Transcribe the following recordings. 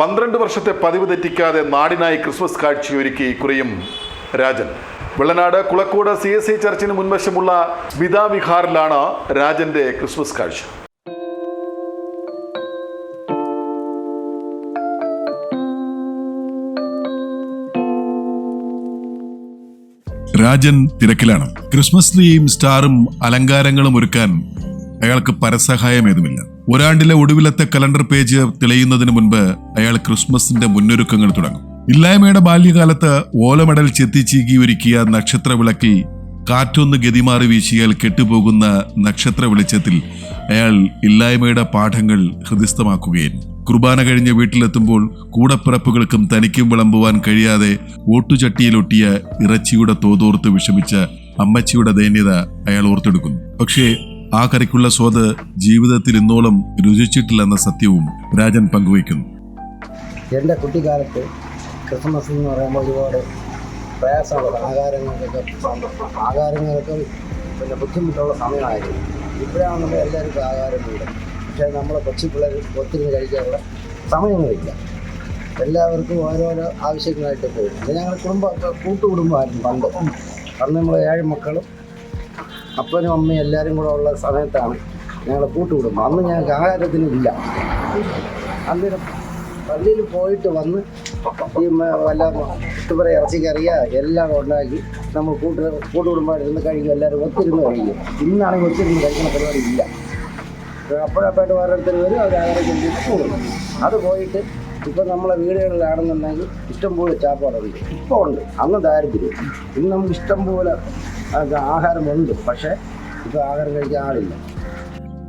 പന്ത്രണ്ട് വർഷത്തെ പതിവ് തെറ്റിക്കാതെ നാടിനായി ക്രിസ്മസ് കാഴ്ചയൊരുക്കി കുറിയും Rajan. Vellanad Kulakode C S I ചർച്ചിന് മുൻവശമുള്ള വിധാവിഹാറിലാണ് രാജന്റെ ക്രിസ്മസ് കാഴ്ച. രാജൻ തിരക്കിലാണ്. ക്രിസ്മസ് ട്രീയും സ്റ്റാറും അലങ്കാരങ്ങളും ഒരുക്കാൻ അയാൾക്ക് പരസഹായമേതുമില്ല. ഒരാണ്ടിലെ ഒടുവിലത്തെ കലണ്ടർ പേജ് തെളിയുന്നതിന് മുൻപ് അയാൾ ക്രിസ്മസിന്റെ മുന്നൊരുക്കങ്ങൾ തുടങ്ങും. ഇല്ലായ്മയുടെ ബാല്യകാലത്ത് ഓലമടൽ ചെത്തിച്ചീകി ഒരുക്കിയ നക്ഷത്ര വിളക്കിൽ കാറ്റൊന്ന് ഗതിമാറി വീശിയാൽ കെട്ടുപോകുന്ന നക്ഷത്ര വെളിച്ചത്തിൽ അയാൾ ഇല്ലായ്മയുടെ പാഠങ്ങൾ ഹൃദയസ്ഥമാക്കുകയും കുർബാന കഴിഞ്ഞ് വീട്ടിലെത്തുമ്പോൾ കൂടപ്പിറപ്പുകൾക്കും തനിക്കും വിളമ്പുവാൻ കഴിയാതെ ഓട്ടുചട്ടിയിലൊട്ടിയ ഇറച്ചിയുടെ തോതോർത്ത് വിഷമിച്ച അമ്മച്ചിയുടെ ദൈന്യത അയാൾ ഓർത്തെടുക്കുന്നു. പക്ഷേ ആ കറിക്കുള്ള സ്വാദ് ജീവിതത്തിൽ ഇന്നോളം രുചിച്ചിട്ടില്ലെന്ന സത്യവും രാജൻ പങ്കുവയ്ക്കുന്നു. എന്റെ കുട്ടിക്കാലത്ത് ക്രിസ്മസ് എന്ന് പറയുമ്പോൾ ഒരുപാട് പ്രയാസമുള്ള ആഹാരങ്ങൾക്കൊക്കെ ആഹാരങ്ങൾക്ക് പിന്നെ ബുദ്ധിമുട്ടുള്ള സമയമായിരുന്നു. ഇപ്പോഴാണെന്നുണ്ടെങ്കിൽ എല്ലാവർക്കും ആകാരമുണ്ട് പക്ഷേ നമ്മളെ കൊച്ചു പിള്ളേർ ഒത്തിരി കഴിക്കാനുള്ള സമയങ്ങളില്ല. എല്ലാവർക്കും ഓരോരോ ആവശ്യങ്ങളായിട്ട് പോകും. ഞങ്ങളുടെ കുടുംബ കൂട്ടുകുടുംബമായിരുന്നു പണ്ട്. അന്ന് നമ്മൾ ഏഴ് മക്കളും അപ്പനും അമ്മയും എല്ലാവരും കൂടെ ഉള്ള സമയത്താണ് ഞങ്ങളെ കൂട്ടുകുടുംബം. അന്ന് ഞങ്ങൾക്ക് ആഹാരത്തിനില്ല. അന്നേരം പള്ളിയിൽ പോയിട്ട് വന്ന് ഈ വല്ല ഇട്ടുപറ ഇറച്ചിക്കറിയ എല്ലാം ഉണ്ടാക്കി നമ്മൾ കൂട്ട് കൂട്ടുകുടുംബമായിട്ട് കഴിക്കും. എല്ലാവരും ഒത്തിരുന്ന് കഴിക്കും. ഇന്നാണെങ്കിൽ ഒത്തിരുന്ന് കഴിക്കുന്ന പരിപാടി ഇല്ല അപ്പോഴപ്പോഴായിട്ട് ഓരോരുത്തർ വരും അവർ കൊണ്ടിട്ട് കൂടും. അത് പോയിട്ട് ഇപ്പം നമ്മളെ വീടുകളിലാണെന്നുണ്ടെങ്കിൽ ഇഷ്ടംപോലെ ചാപ്പാടുണ്ട്. ഇപ്പോൾ ഉണ്ട്. അന്ന് ദാരിദ്ര്യം. ഇന്ന് നമുക്ക് ഇഷ്ടംപോലെ ആഹാരമുണ്ട്. പക്ഷേ ഇപ്പോൾ ആഹാരം കഴിക്കാൻ ആളില്ല.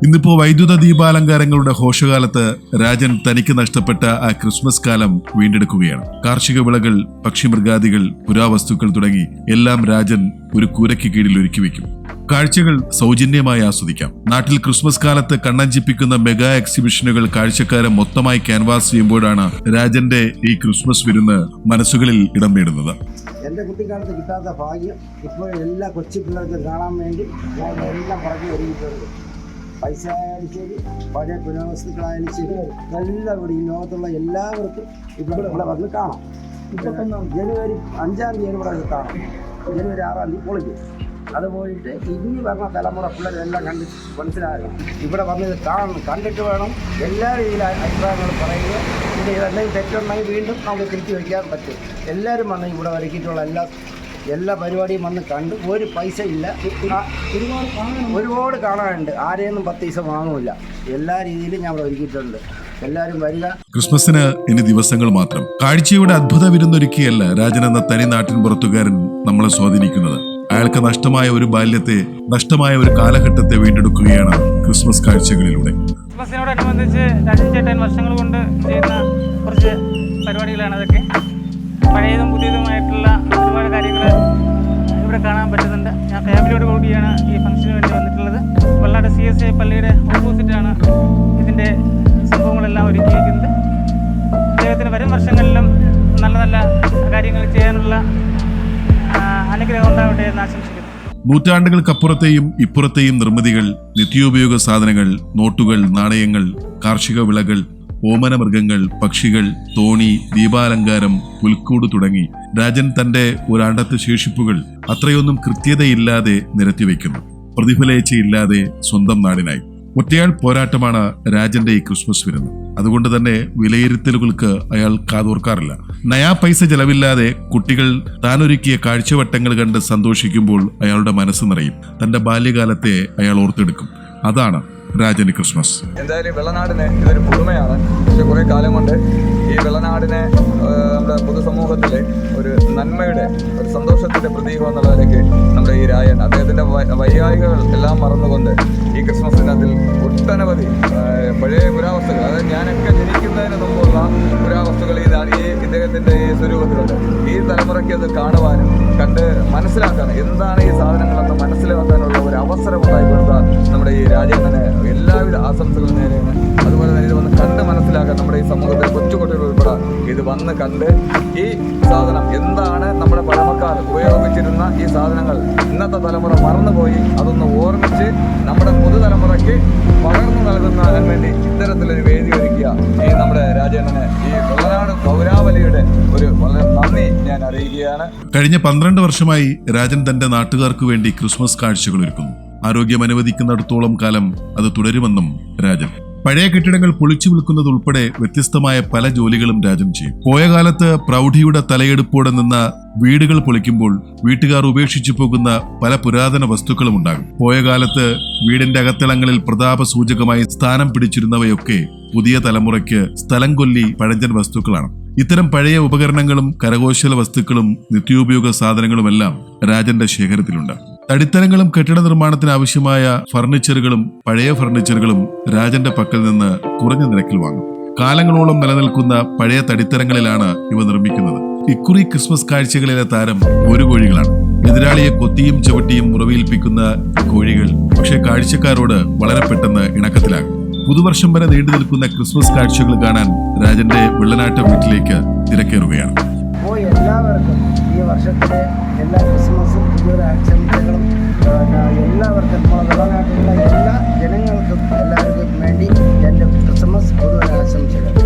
ഇന്നിപ്പോ വൈദ്യുത ദീപാലങ്കാരങ്ങളുടെ ഹോഷകാലത്ത് രാജൻ തനിക്ക് നഷ്ടപ്പെട്ട ആ ക്രിസ്മസ് കാലം വീണ്ടെടുക്കുകയാണ്. കാർഷിക വിളകൾ പക്ഷിമൃഗാദികൾ പുരാവസ്തുക്കൾ തുടങ്ങി എല്ലാം രാജൻ ഒരു കൂരയ്ക്ക് കീഴിൽ ഒരുക്കി വെക്കും. കാഴ്ചകൾ സൗജന്യമായി ആസ്വദിക്കാം. നാട്ടിൽ ക്രിസ്മസ് കാലത്ത് കണ്ണഞ്ചിപ്പിക്കുന്ന മെഗാ എക്സിബിഷനുകൾ കാഴ്ചക്കാരെ മൊത്തമായി ക്യാൻവാസ് ചെയ്യുമ്പോഴാണ് രാജന്റെ ഈ ക്രിസ്മസ് വിരുന്ന് മനസ്സുകളിൽ ഇടം നേടുന്നത്. എന്റെ കുട്ടിക്കാലത്ത് കിട്ടാത്ത ഭാഗ്യം ഇപ്പോൾ എല്ലാ കൊച്ചു പിള്ളേർക്കും കാണാൻ വേണ്ടി ഞാൻ എല്ലാം പറഞ്ഞു ഒരുങ്ങിയിട്ടുണ്ട് പൈസ ആയാലും ശരി പഴയ പുരാവസ്തുക്കളായാലും ശരി എല്ലാം ഇവിടെ ഈ ലോകത്തുള്ള എല്ലാവർക്കും ഇവിടെ ഇവിടെ വന്ന് കാണാം. ജനുവരി അഞ്ചാം തീയതി ഇവിടെ കാണാം. ജനുവരി ആറാം തീയതി പൊളിക്കും. അത് പോയിട്ട് ഇനി വരുന്ന തലമുറ പിള്ളേരെല്ലാം കണ്ട് മനസ്സിലാകണം ഇവിടെ വന്നത് കാണണം കണ്ടിട്ട് വേണം. എല്ലാ രീതിയിലും അഭിപ്രായങ്ങൾ പറയുക. പിന്നെ ഇതെല്ലാം തെറ്റുണ്ടെങ്കിൽ വീണ്ടും നമുക്ക് തിരിച്ചു വയ്ക്കാൻ പറ്റും. എല്ലാവരും വന്ന് ഇവിടെ ഒരുക്കിയിട്ടുള്ള എല്ലാ എല്ലാ പരിപാടിയും വന്ന് കണ്ട്. ഒരു പൈസ ഇല്ല. ഒരുപാട് കാണാനുണ്ട്. ആരെയൊന്നും പത്ത് പൈസ വാങ്ങൂല. എല്ലാ രീതിയിലും ഞാൻ അവിടെ ഒരുക്കിയിട്ടുണ്ട്. എല്ലാവരും വരിക. ക്രിസ്മസിന് ഇനി ദിവസങ്ങൾ മാത്രം. കാഴ്ചയുടെ അത്ഭുത വിരുന്നൊരുക്കിയല്ല രാജൻ എന്ന തനി നാട്ടിൻ പുറത്തുകാരൻ നമ്മളെ സ്വാധീനിക്കുന്നത്. അയാൾക്ക് നഷ്ടമായ ഒരു ബാല്യത്തെ നഷ്ടമായ ഒരു കാലഘട്ടത്തെ വീണ്ടെടുക്കുകയാണ് ക്രിസ്മസ് കാഴ്ചകളിലൂടെ. ക്രിസ്മസിനോടനുബന്ധിച്ച് രാജൻ ചേട്ടൻ വർഷങ്ങൾ കൊണ്ട് ചെയ്യുന്ന കുറച്ച് പരിപാടികളാണ് അതൊക്കെ. പഴയതും പുതിയതുമായിട്ടുള്ള ഒരുപാട് കൂടിയാണ് ഈ ഫംഗ്ഷന് വേണ്ടി വന്നിട്ടുള്ളത്. വള്ളാട് സി എസ് ഐ പള്ളിയുടെ ഓപ്പോസിറ്റാണ് ഇതിന്റെ സംഭവങ്ങളെല്ലാം ഒരുക്കിയിരിക്കുന്നത്. അദ്ദേഹത്തിന് വരും വർഷങ്ങളിലും നല്ല നല്ല കാര്യങ്ങൾ ചെയ്യാനുള്ള അനുഗ്രഹം ഉണ്ടാവട്ടെ എന്ന് ആശംസിക്കുന്നു. നൂറ്റാണ്ടുകൾക്കപ്പുറത്തെയും ഇപ്പുറത്തെയും നിർമ്മിതികൾ നിത്യോപയോഗ സാധനങ്ങൾ നോട്ടുകൾ നാണയങ്ങൾ കാർഷിക വിളകൾ ഓമന മൃഗങ്ങൾ പക്ഷികൾ തോണി ദീപാലങ്കാരം പുൽക്കൂട് തുടങ്ങി. രാജൻ തന്റെ ഒരാണ്ടത്തെ ശേഷിപ്പുകൾ അത്രയൊന്നും കൃത്യതയില്ലാതെ നിരത്തിവെക്കുന്നു പ്രതിഫലേച്ഛയില്ലാതെ സ്വന്തം നാടിനായി. ഒറ്റയാൾ പോരാട്ടമാണ് രാജന്റെ ഈ ക്രിസ്മസ് വിരുന്ന്. അതുകൊണ്ട് തന്നെ വിലയിരുത്തലുകൾക്ക് അയാൾ കാതോർക്കാറില്ല. നയാ പൈസ ചെലവില്ലാതെ കുട്ടികൾ താനൊരുക്കിയ കാഴ്ചവട്ടങ്ങൾ കണ്ട് സന്തോഷിക്കുമ്പോൾ അയാളുടെ മനസ്സ് നിറയും. തന്റെ ബാല്യകാലത്തെ അയാൾ ഓർത്തെടുക്കും. അതാണ് രാജന് ക്രിസ്മസ്. എന്തായാലും വെള്ളനാടിന് ഇതൊരു പുതുമയാണ്. പക്ഷെ കുറെ കാലം കൊണ്ട് ഈ വെള്ളനാടിനെ നമ്മുടെ പൊതുസമൂഹത്തിലെ ഒരു നന്മയുടെ ഒരു സന്തോഷത്തിന്റെ പ്രതീകം എന്നുള്ള നിലയ്ക്ക് നമ്മുടെ ഈ രായൻ അദ്ദേഹത്തിന്റെ വൈകാരികകൾ എല്ലാം മറന്നുകൊണ്ട് ഈ ക്രിസ്മസ് ദിനത്തിൽ ഒട്ടനവധി പഴയ പുരാവസ്തുക്കൾ അതായത് ഞാനൊക്കെ ജനിക്കുന്നതിന് മുമ്പുള്ള പുരാവസ്തുക്കൾ ഈ ഈ ഇദ്ദേഹത്തിന്റെ ഈ സ്വരൂപത്തിലുണ്ട്. ഈ തലമുറയ്ക്ക് അത് കാണുവാനും കണ്ട് മനസ്സിലാക്കാനും എന്താണ് ഈ സാധനങ്ങളെന്ന് മനസ്സിലാക്കാനുള്ള ഒരു അവസരം ഉണ്ടായി കൊടുത്ത നമ്മുടെ ഈ രാജ്യത്തിന് എല്ലാവിധ ആശംസകളും നേരെയാണ് മനസ്സിലാക്കാൻ നമ്മുടെ ഈ സമൂഹത്തിലെ കൊച്ചുകുട്ടികൾ ഉൾപ്പെടെ ഇത് വന്ന് കണ്ട് ഈ സാധനം എന്താണ് നമ്മുടെ പഴമക്കാർ ഉപയോഗിച്ചിരുന്ന ഈ സാധനങ്ങൾ ഇന്നത്തെ തലമുറ മറന്നുപോയി അതൊന്ന് ഓർമ്മിച്ച് നമ്മുടെ പുതുതലമുറയ്ക്ക് പകർന്നു നൽകുന്നതിന് വേണ്ടി ഇത്തരത്തിലൊരു വേദി ഒരുക്കിയ ഈ നമ്മുടെ രാജേണ്ണനെ ഈ വളരാട് പൗരാവലിയുടെ ഒരു വളരെ നന്ദി ഞാൻ അറിയിക്കുകയാണ്. കഴിഞ്ഞ പന്ത്രണ്ട് വർഷമായി രാജൻ തന്റെ നാട്ടുകാർക്ക് വേണ്ടി ക്രിസ്മസ് കാഴ്ചകൾ ഒരുക്കുന്നു. ആരോഗ്യം അനുവദിക്കുന്നിടത്തോളം കാലം അത് തുടരുമെന്നും രാജൻ പഴയ കെട്ടിടങ്ങൾ പൊളിച്ചു വിൽക്കുന്നത് ഉൾപ്പെടെ വ്യത്യസ്തമായ പല ജോലികളും രാജൻ ചെയ്യും. പോയ കാലത്ത് പ്രൗഢിയുടെ തലയെടുപ്പോടെ നിന്ന വീടുകൾ പൊളിക്കുമ്പോൾ വീട്ടുകാർ ഉപേക്ഷിച്ചു പോകുന്ന പല പുരാതന വസ്തുക്കളും ഉണ്ടാകും. പോയ കാലത്ത് വീടിന്റെ അകത്തളങ്ങളിൽ പ്രതാപ സൂചകമായി സ്ഥാനം പിടിച്ചിരുന്നവയൊക്കെ പുതിയ തലമുറയ്ക്ക് സ്ഥലം കൊല്ലി പഴഞ്ചൻ വസ്തുക്കളാണ്. ഇത്തരം പഴയ ഉപകരണങ്ങളും കരകൗശല വസ്തുക്കളും നിത്യോപയോഗ സാധനങ്ങളുമെല്ലാം രാജന്റെ ശേഖരത്തിലുണ്ട്. തടിത്തരങ്ങളും കെട്ടിട നിർമ്മാണത്തിന് ആവശ്യമായ ഫർണിച്ചറുകളും പഴയ ഫർണിച്ചറുകളും രാജന്റെ പക്കൽ നിന്ന് കുറഞ്ഞ നിരക്കിൽ വാങ്ങും. കാലങ്ങളോളം നിലനിൽക്കുന്ന പഴയ തടിത്തരങ്ങളിലാണ് ഇവ നിർമ്മിക്കുന്നത്. ഇക്കുറി ക്രിസ്മസ് കാഴ്ചകളിലെ താരം ഒരു കോഴികളാണ്. എതിരാളിയെ കൊത്തിയും ചവിട്ടിയും മുറവേൽപ്പിക്കുന്ന കോഴികൾ പക്ഷേ കാഴ്ചക്കാരോട് വളരെ പെട്ടെന്ന് ഇണക്കത്തിലാകും. പുതുവർഷം വരെ നീണ്ടു നിൽക്കുന്ന ക്രിസ്മസ് കാഴ്ചകൾ കാണാൻ രാജന്റെ വെള്ളനാട്ട വീട്ടിലേക്ക് തിരക്കേറുകയാണ്. എല്ലാവർക്കും ഈ വർഷത്തിലെ എല്ലാ ക്രിസ്മസും ഒരു ആശംസകളും എല്ലാവർക്കും എല്ലാ ജനങ്ങൾക്കും എല്ലാവർക്കും വേണ്ടി എന്റെ ക്രിസ്മസ് പുതുവനാശംസകൾ